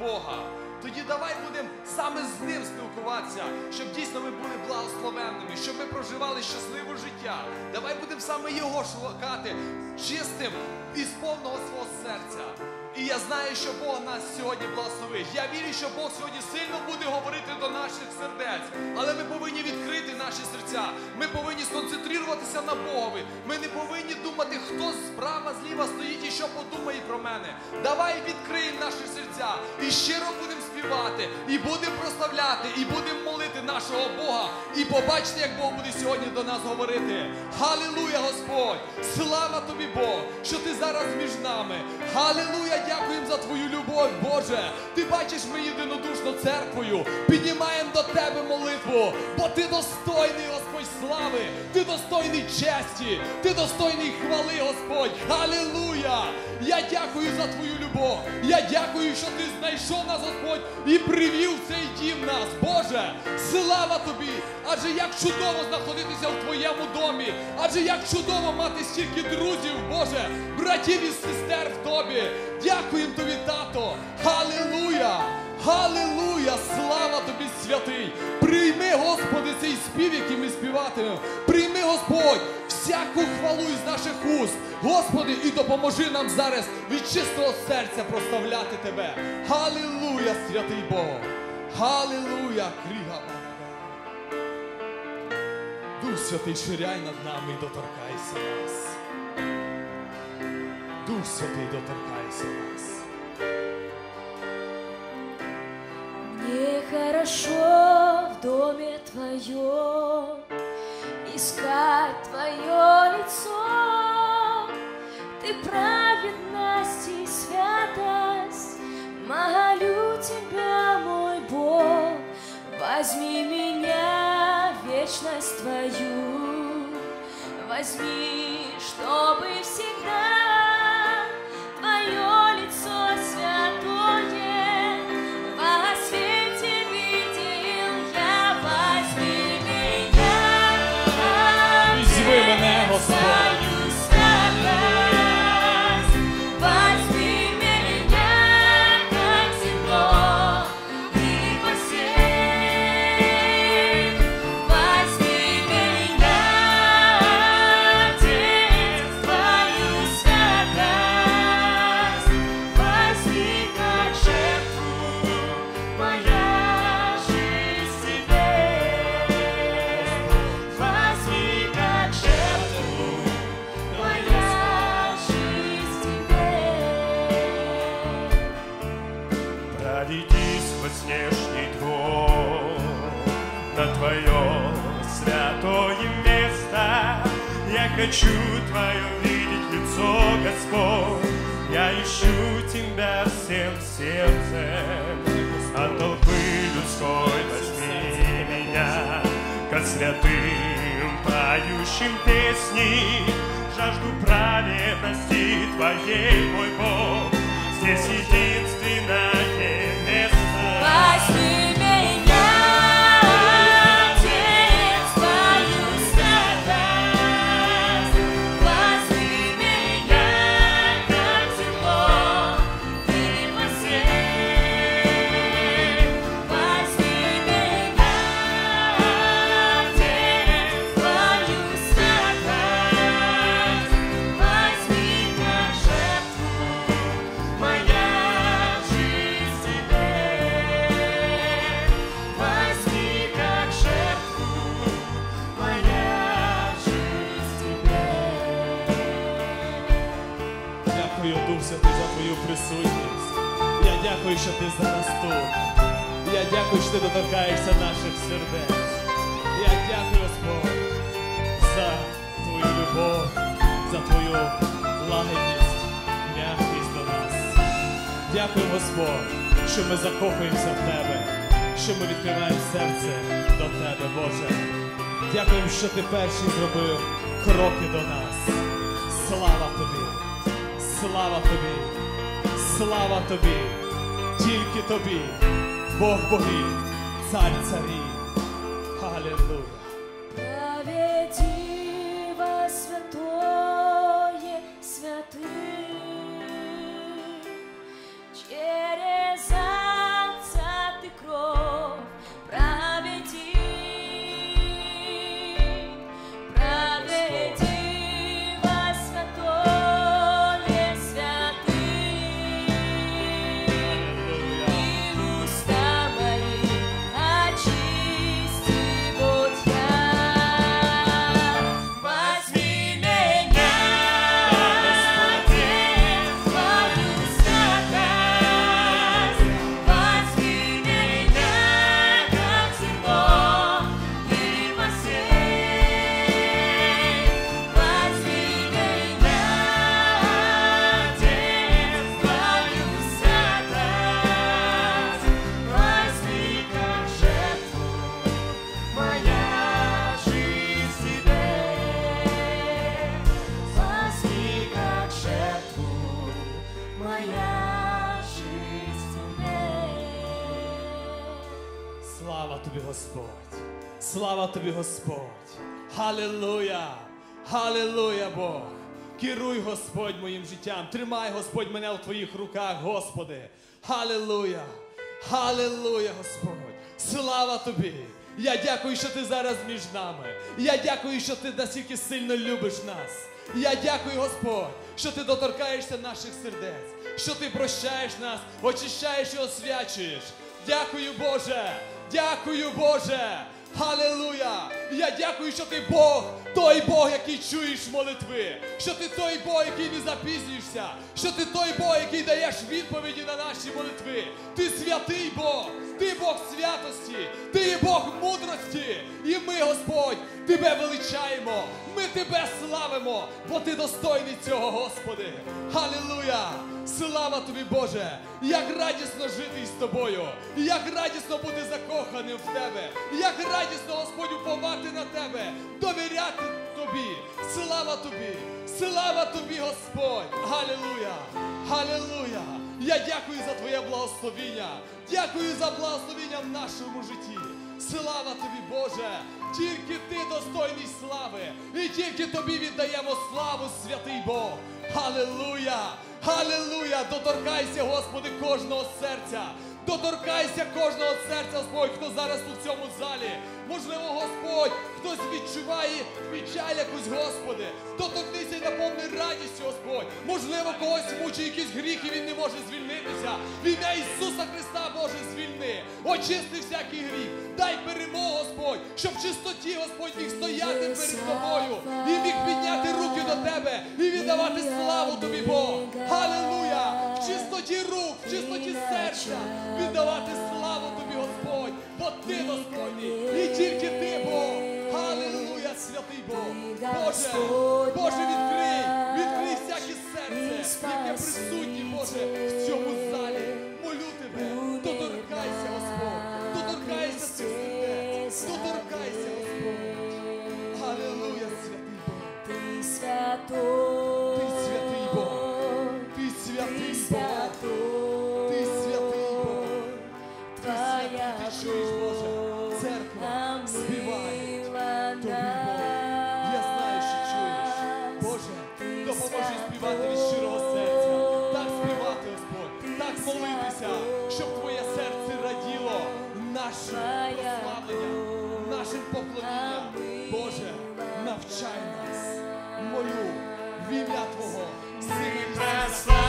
Бога. Тоді давай будемо саме з ним спілкуватися, щоб дійсно ми були благословенними, щоб ми проживали щасливе життя. Давай будемо саме його шукати чистим і з повного свого серця. І я знаю, що Бог нас сьогодні благословить. Я вірю, що Бог сьогодні сильно буде говорити до наших сердець. Але ми повинні відкрити наші серця. Ми повинні сконцентруватися на Богові. Ми не повинні думати, хто справа зліва стоїть і що подумає про мене. Давай відкриємо наші серця і щиро співати, і будемо прославляти, і будемо молити нашого Бога. І побачите, як Бог буде сьогодні до нас говорити. Халилуя, Господь! Слава тобі, Бог, що ти зараз між нами. Халилуя, дякуємо за твою любов, Боже. Ти бачиш, ми єдинодушно церквою. Піднімаємо до тебе молитву, бо ти достойний, Господь, слави, ти достойний честі, ти достойний хвали, Господь. Халилуя! Я дякую за твою любов. Я дякую, що ти знайшов нас, Господь, і привів цей дім нас. Боже, слава тобі! Адже як чудово знаходитися в твоєму домі, адже як чудово мати стільки друзів, Боже, братів і сестер в тобі. Дякуємо тобі, тато. Халилуя! Халилуя! Слава тобі, святий! Прийми, Господи, цей спів, який ми співатимемо. Прийми, Господь, всяку хвалу із наших уст. Господи, і допоможи нам зараз від чистого серця прославляти Тебе. Халилуя, святий Бог! Халилуя! Кріга Бога! Дух Святий, ширяй над нами і доторкайся нас. Дух Святий, доторкайся нас. Мне хорошо в доме твоем Искать твое лицо. Ты праведность и святость. Молю тебя, мой Бог Возьми меня в вечность твою. Возьми, чтобы всегда Voyez, boy, c'est si присутність. Я дякую, що ти зараз тут. Я дякую, що ти доторкаєшся наших сердець. Я дякую, Господь, за твою любов, за твою лагідність, м'якість до нас. Дякую, Господь, що ми закохуємося в Тебе, що ми відкриваємо серце до Тебе, Боже. Дякуємо, що ти перший зробив кроки до нас. Слава тобі! Слава тобі, слава тобі, тільки тобі, Бог богів, царь царів. Аллилуйя. Проведи во святое святых Господь! Халилуя! Халилуя, Бог! Керуй, Господь, моїм життям. Тримай, Господь, мене в твоїх руках, Господи. Халилуя! Халилуя, Господь! Слава тобі! Я дякую, що ти зараз між нами. Я дякую, що ти настільки сильно любиш нас. Я дякую, Господь, що ти доторкаєшся наших сердець, що ти прощаєш нас, очищаєш і освячуєш. Дякую, Боже! Дякую, Боже! Халилуя! Я дякую, що ти Бог, той Бог, який чуєш молитви, що ти той Бог, який не запізнюєшся, що ти той Бог, який даєш відповіді на наші молитви. Ти святий Бог, ти Бог святості, ти є Бог мудрості. І ми, Господь, тебе величаємо, ми тебе славимо, бо ти достойний цього, Господи. Халилуя! Слава тобі, Боже! Як радісно жити із тобою, як радісно бути закоханим в тебе, як радісно, Господь, уповати на тебе, довіряти тобі. Слава тобі! Слава тобі, Господь! Галилуя! Галилуя! Я дякую за твоє благословіння. Дякую за благословіння в нашому житті. Слава тобі, Боже! Тільки ти достойний слави, і тільки тобі віддаємо славу, святий Бог. Халилуя! Халилуя! Доторкайся, Господи, кожного серця. Доторкайся кожного серця, Господь, хто зараз у цьому залі. Можливо, Господь, хтось відчуває печаль якусь, Господи. Доторкнися і наповни радістю, Господь. Можливо, когось мучить якісь гріхи, він не може звільнитися. В ім'я Ісуса Христа, Боже, звільни. Очисти всякий гріх. Дай перемогу, Господь, щоб в чистоті, Господь, міг стояти перед тобою і міг підняти руки до тебе і віддавати славу тобі, Бог. Халилуя! В чистоті рук, в чистоті серця віддавати славу тобі, Господь, бо ти Господній, і тільки ти, Бог. Халилуя, святий Бог. Боже, Боже, відкрий, відкрий всяке серце, яке присутнє, Боже, vive a tua voz.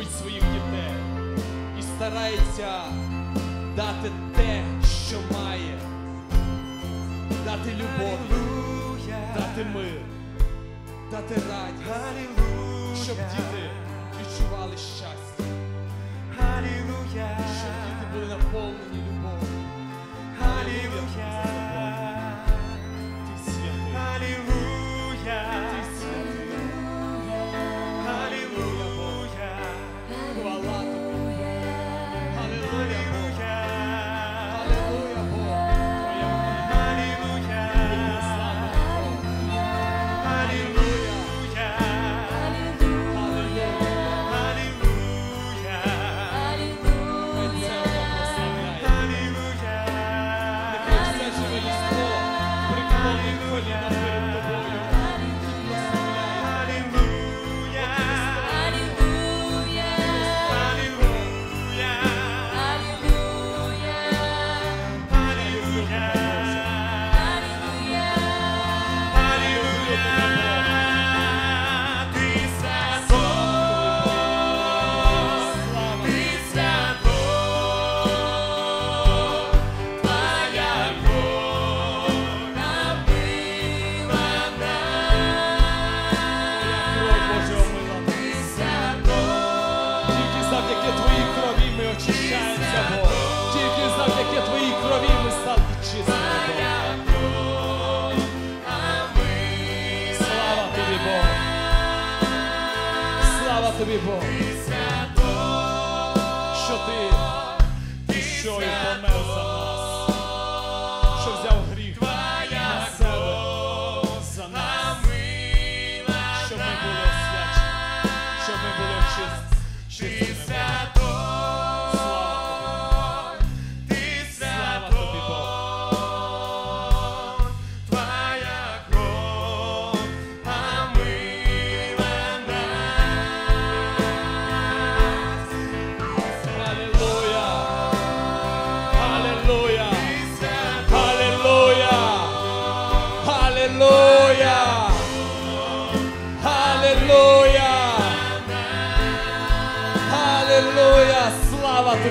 Любить своїх дітей і старається дати те, що має, дати любов, дати мир, дати радість, щоб діти відчували щастя, щоб діти були наповнені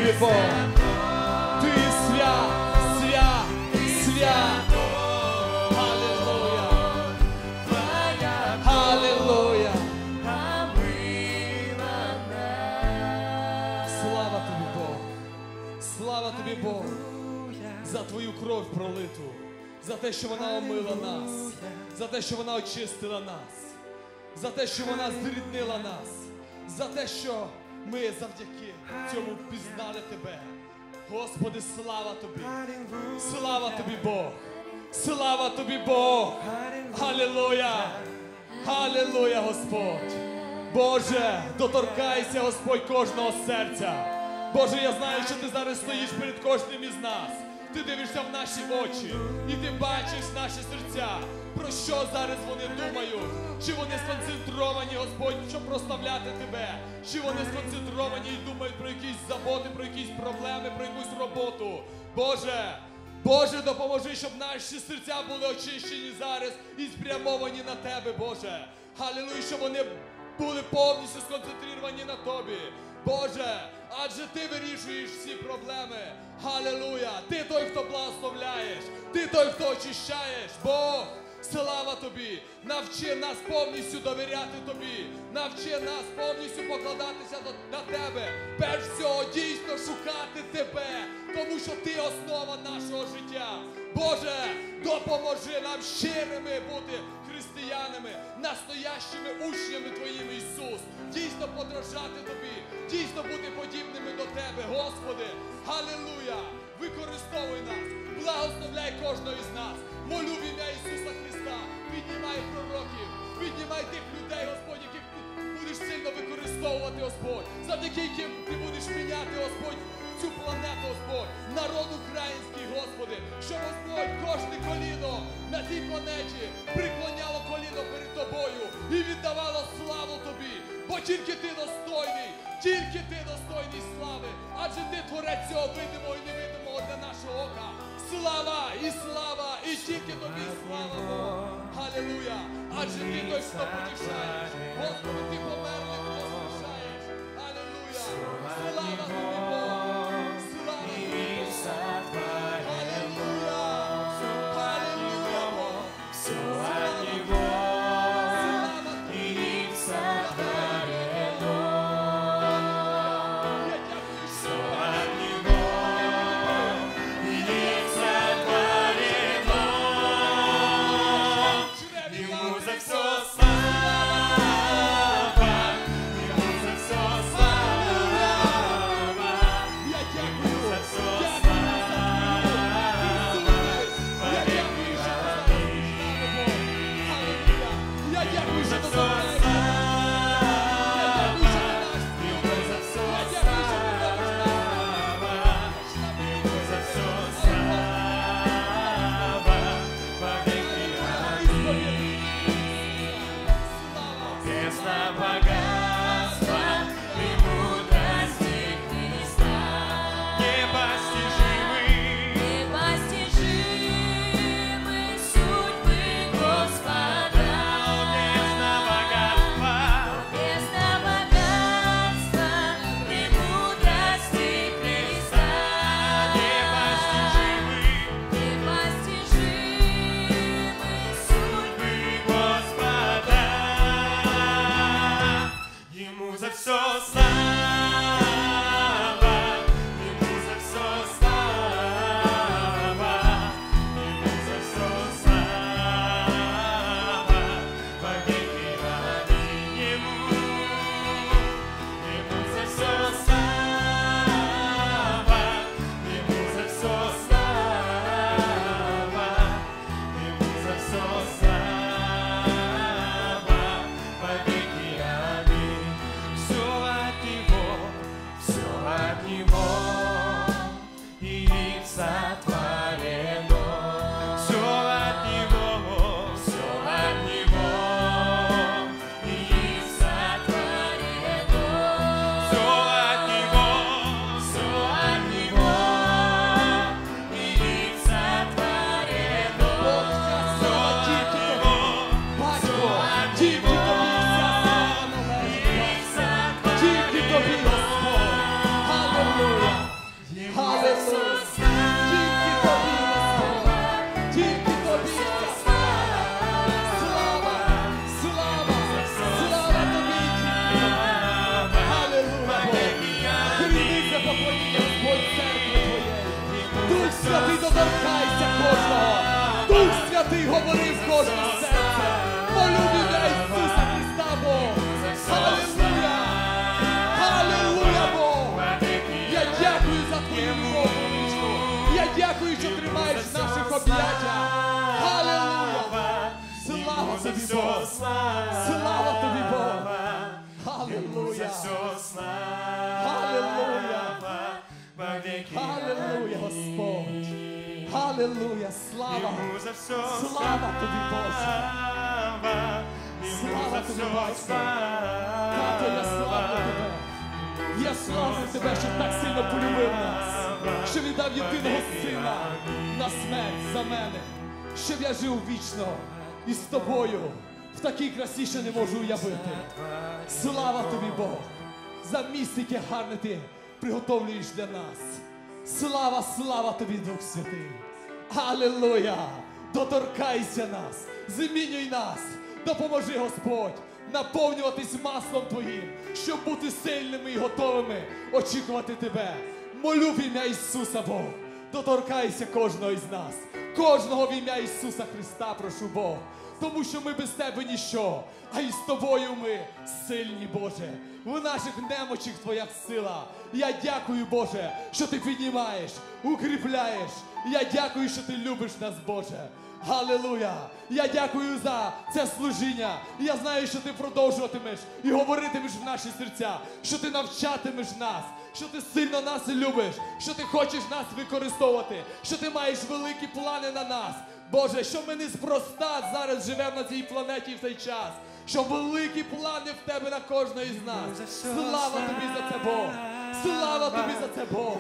Тобі, Бог! Ти свят, свят, свят! Алілуя! Слава тобі, Бог! Слава тобі, Бог! За твою кров пролиту, за те, що вона омила нас, за те, що вона очистила нас, за те, що вона зріднила нас, за те, що ми завдяки цьому пізнали тебе. Господи, слава тобі! Слава тобі, Бог! Слава тобі, Бог! Алілуя! Алілуя, Господь! Боже, доторкайся, Господь, кожного серця. Боже, я знаю, що ти зараз стоїш перед кожним із нас. Ти дивишся в наші очі і ти бачиш наші серця. Про що зараз вони думають? Чи вони сконцентровані, Господь, щоб прославляти тебе? Чи вони сконцентровані і думають про якісь заботи, про якісь проблеми, про якусь роботу? Боже, Боже, допоможи, щоб наші серця були очищені зараз і спрямовані на Тебе, Боже. Халілуя, щоб вони були повністю сконцентровані на Тобі. Боже, адже Ти вирішуєш всі проблеми. Халилуя! Ти той, хто благословляєш, ти той, хто очищаєш. Бог, слава тобі! Навчи нас повністю довіряти тобі. Навчи нас повністю покладатися на тебе. Перш всього дійсно шукати тебе, тому що ти основа нашого життя. Боже, допоможи нам щирими бути християнами, настоящими учнями Твоїми, Ісус. Дійсно подражати Тобі, дійсно бути подібними до Тебе, Господи. Халилуя! Використовуй нас, благословляй кожного із нас. Молю в ім'я Ісуса Христа. Піднімай пророків, піднімай тих людей, Господь, яких будеш сильно використовувати, Господь, завдяки яким ти будеш міняти, Господь, цю планету, Господь, народ український, Господи, щоб Господь кожне коліно на цій планеті приклоняло коліно перед тобою і віддавало славу тобі, бо тільки ти достойний, тільки ти достойний слави, адже ти творець цього видимого і невидимого для нашого ока. Слава і слава, і тільки тобі слава Бог. Халилуя! Адже ти той, хто потішаєш. Господи, ти померлих що тримаєш в наших об'яттях. Халилуя. Слава тобі, Бог. Слава тобі, Бог. Халилуя. Халилуя. Халилуя, Господь. Халилуя. Слава. Слава тобі, Боже. Слава тобі, Батько. Тато, я славлю тебе. Я славлю тебе, що так сильно полюбив нас, що віддав єдиного сина на смерть за мене, щоб я жив вічно із тобою в такій красі, що не можу уявити. Слава тобі, Бог, за місце, яке гарне ти приготовлюєш для нас. Слава, слава тобі, Дух Святий. Аллилуйя! Доторкайся нас, змінюй нас, допоможи Господь наповнюватись маслом Твоїм, щоб бути сильними і готовими очікувати Тебе. Молю в ім'я Ісуса Бог. Доторкайся кожного із нас, кожного в ім'я Ісуса Христа, прошу Бог. Тому що ми без тебе ніщо, а із тобою ми сильні, Боже. В наших немочах Твоя сила. Я дякую, Боже, що ти піднімаєш, укріпляєш. Я дякую, що ти любиш нас, Боже. Галилуя! Я дякую за це служіння. І Я знаю, що ти продовжуватимеш і говоритимеш в наші серця, що ти навчатимеш нас, що ти сильно нас любиш, що ти хочеш нас використовувати, що ти маєш великі плани на нас. Боже, що ми неспроста зараз живемо на цій планеті в цей час. Що великі плани в тебе на кожного із нас. Слава тобі за це Бог! Слава тобі за це Бог!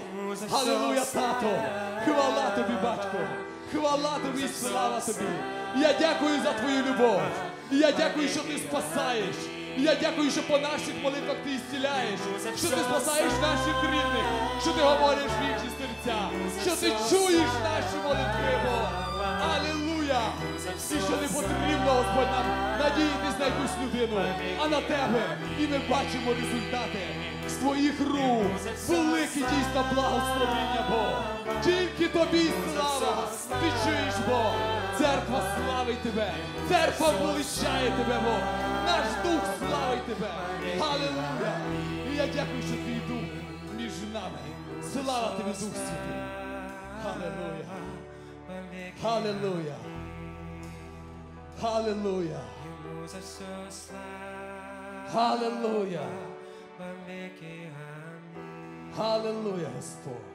Халилуя, тато! Хвала тобі, батько! Хвала тобі, слава тобі! Я дякую за твою любов! Я дякую, що ти спасаєш! Я дякую, що по наших молитвах ти ісціляєш, що ти спасаєш наших рідних, що ти говориш в серця, що ти чуєш наші молитви, Бог! Алілуя! І що не потрібно, Господь, нам надіятись на якусь людину, а на тебе. І ми бачимо результати твоїх рук. Велике дійсно благословіння, Бог. Тільки тобі слава. Ти чуєш, Бог. Церква славить тебе. Церква величає тебе, Бог. Наш дух славить тебе. Алілуя! І я дякую, що твій дух між нами. Слава тобі, Дух Святий. Халилуя. Халилуя. йому за все слава. Халилуя. Во веки амінь. Халилуя, Господь.